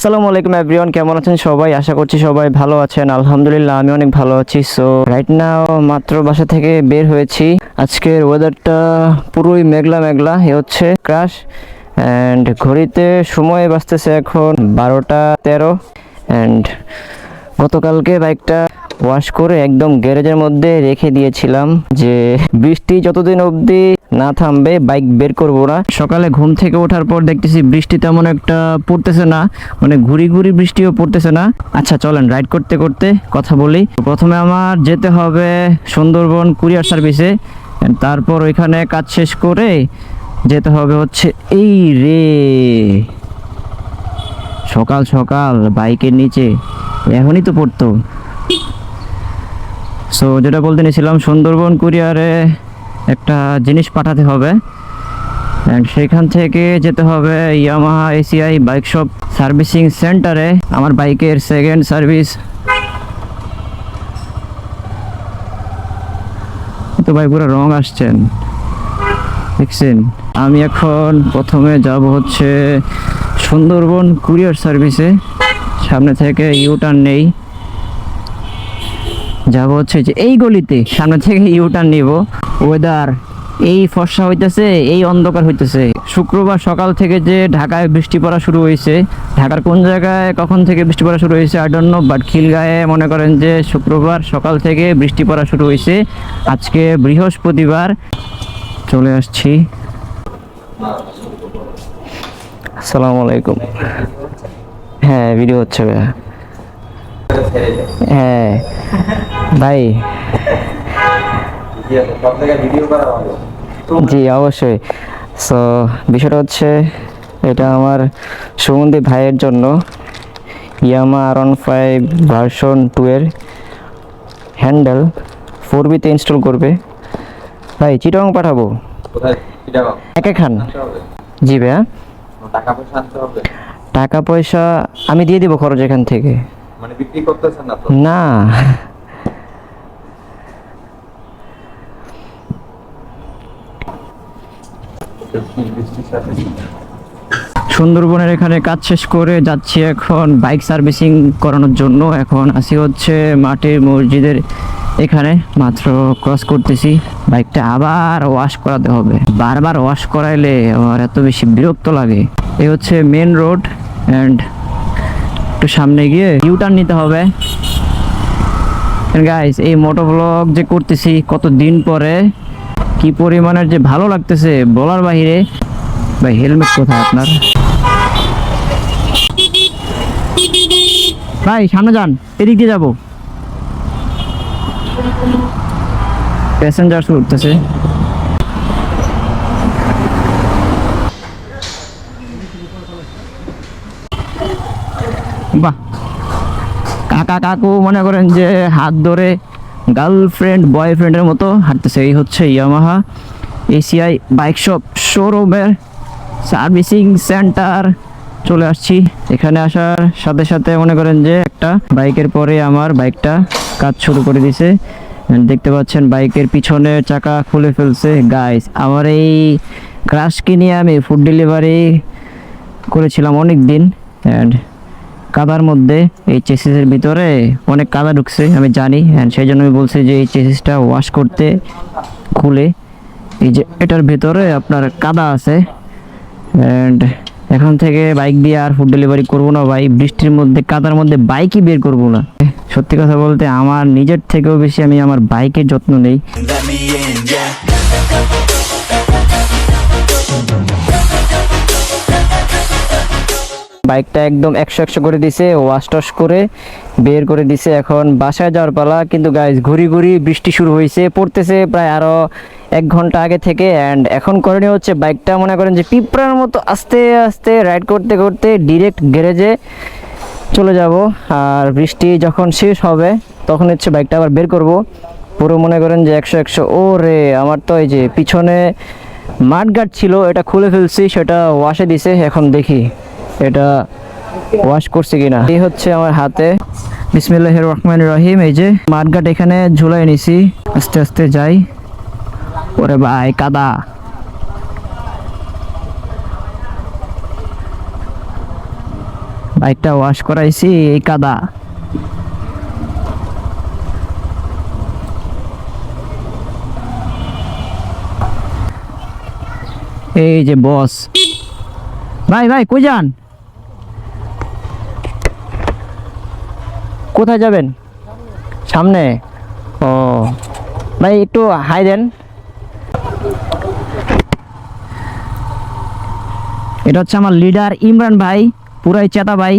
আসসালামু আলাইকুম এভরিওয়ান কেমন আছেন সবাই? আশা করছি সবাই ভালো আছেন। আলহামদুলিল্লাহ, আমি অনেক ভালো আছি। সো রাইট নাও মাত্র বাসা থেকে বের হয়েছি। আজকের ওয়েদারটা পুরোই মেঘলা মেঘলা, এ হচ্ছে ক্রাশ অ্যান্ড ঘড়িতে সময় বাঁচতেছে এখন বারোটা তেরো। অ্যান্ড গতকালকে বাইকটা ওয়াশ করে একদম গ্যারেজের মধ্যে রেখে দিয়েছিলাম যে বৃষ্টি যতদিন অবধি না থামবে, বাইক বের করব না। সকালে ঘুম থেকে ওঠার পর দেখতেছি বৃষ্টি তেমন একটা পড়তেছে না মানে ঘুরি ঘুরি বৃষ্টিও পড়তেছে না। আচ্ছা চলেন রাইড করতে করতে কথা বলি। প্রথমে আমার যেতে হবে সুন্দরবন কুরিয়ার সার্ভিসে। তারপর ওইখানে কাজ শেষ করে যেতে হবে হচ্ছে এই রে। সকাল সকাল, বাইকের নিচে। এখনই তো পড়তো। সো যেটা বলতে নিয়েছিলাম, সুন্দরবন কুরিয়ারে একটা জিনিস পাঠাতে হবে। অ্যান্ড সেখান থেকে যেতে হবে Yamaha ACI bike shop servicing সেন্টারে আমার বাইকের সেকেন্ড সার্ভিস তো পুরো রং আসছেন। দেখছেন? আমি এখন প্রথমে যাব হচ্ছে সুন্দরবন কুরিয়ার সার্ভিসে সামনে থেকে ইউটার্ন নেই। যাব হচ্ছে যে এই গলিতে। সামনে থেকে ইউটার্ন নিব। ওয়েদার এই ফর্সা হইতেছে, এই অন্ধকার হইতেছে। শুক্রবার সকাল থেকে যে ঢাকায় বৃষ্টি পড়া শুরু হয়েছে ঢাকার কোন জায়গায় কখন থেকে বৃষ্টি পড়া শুরু হয়েছে আই ডোন্ট নো বাট খিলগায়ে মনে করেন যে শুক্রবার সকাল থেকে বৃষ্টি পড়া শুরু হয়েছে আজকে বৃহস্পতিবার, চলে আসছি। আসসালামু আলাইকুম। হ্যাঁ ভিডিও হচ্ছে ভাইয়া। হ্যাঁ। ভাই। জি অবশ্যই। সো বিষয়টা হচ্ছে এটা আমার সুগন্ধি ভাইয়ের জন্য Yamaha R one five version two এর হ্যান্ডেল ফোর বিতে ইনস্টল করবে। ভাই চিটং পাঠাবো? একে খান জি ভাইয়া। টাকা পয়সা টাকা পয়সা আমি দিয়ে দিব খরচ এখান থেকে। মানে বিক্রি করতেছেন না তো? না। সুন্দরবনের এখানে কাজ শেষ করে যাচ্ছি এখন, বাইক সার্ভিসিং করানোর জন্য। এখন আসি হচ্ছে মাটির মসজিদের এখানে। মাত্র ক্রস করতেছি। বাইকটা আবার ওয়াশ করাতে হবে। বারবার ওয়াশ করাইলে আমার এত বেশি বিরক্ত লাগে। এই হচ্ছে মেন রোড অ্যান্ড একটু সামনে গিয়ে ইউটার্ন নিতে হবে। গাইস এই মোটো ব্লগ যে করতেছি কত দিন পরে, কি পরিমাণের যে ভালো লাগতেছে বলার বাহিরে, ভাই হেলমেট কোথায় আপনার? ভাই, সামনে যান, এদিক দিয়ে যাব। প্যাসেঞ্জার উঠতেছে। বাহ কাকা কাকু মনে করেন যে হাত ধরে গার্লফ্রেন্ড বয়ফ্রেন্ডের মতো হাঁটতেছে। এই হচ্ছে ইয়ামাহা এসিআই বাইক শপ শোরুমের সার্ভিসিং সেন্টার চলে আসছি। এখানে আসার সাথে সাথে মনে করেন যে একটা বাইকের পরে আমার বাইকটা কাজ শুরু করে দিছে। দেখতে পাচ্ছেন বাইকের পিছনের চাকা খুলে ফেলছে। গাইস আমার এই ক্রাশকে নিয়ে আমি ফুড ডেলিভারি করেছিলাম অনেক দিন অ্যান্ড কাদার মধ্যে এই চেসিসের ভিতরে অনেক কাদা ঢুকছে, আমি জানি অ্যান্ড সেই জন্য আমি বলছি যে এই চেসিসটা ওয়াশ করতে, খুলে, এই যে এটার ভেতরে আপনার কাদা আছে অ্যান্ড এখন থেকে বাইক দিয়ে আর ফুড ডেলিভারি করব না ভাই, বৃষ্টির মধ্যে, কাদার মধ্যে বাইকই বের করব না। সত্যি কথা বলতে, আমার নিজের থেকেও বেশি আমি আমার বাইকের যত্ন নেই। বাইকটা একদম একশো একশো করে দিছে, ওয়াশ টস করে বের করে দিছে। এখন বাসায় যাওয়ার পালা, কিন্তু গাইজ ঘুরি ঘুরি বৃষ্টি শুরু হয়েছে, পড়তেছে প্রায় আরও এক ঘণ্টা আগে থেকে। অ্যান্ড এখন করণীয় হচ্ছে বাইকটা মনে করেন যে পিঁপড়ার মতো আস্তে আস্তে রাইড করতে করতে ডিরেক্ট গ্যারেজে চলে যাব। আর বৃষ্টি যখন শেষ হবে, তখন হচ্ছে বাইকটা আবার বের করব। পুরো মনে করেন যে একশো একশো। ও রে আমার তো এই যে পিছনে মাঠগার্ড ছিল, এটা খুলে ফেলছি, সেটা ওয়াশে দিছে, এখন দেখি। এটা ওয়াশ করছে কিনা। এই হচ্ছে আমার হাতে। বিসমিল্লাহ রহমান রহিম। এই যে মাঠঘাট এখানে ঝুলাই নিছি। আস্তে আস্তে যাই। ওরে ভাই, কাদা। বাইকটা ওয়াশ করাইছি, এই কাদা। এই যে বস ভাই ভাই, কই যান? কোথায় যাবেন? সামনে? ও, ভাই, একটু হাই দেন। এটা হচ্ছে আমার লিডার ইমরান ভাই, পুরাই চেতা ভাই।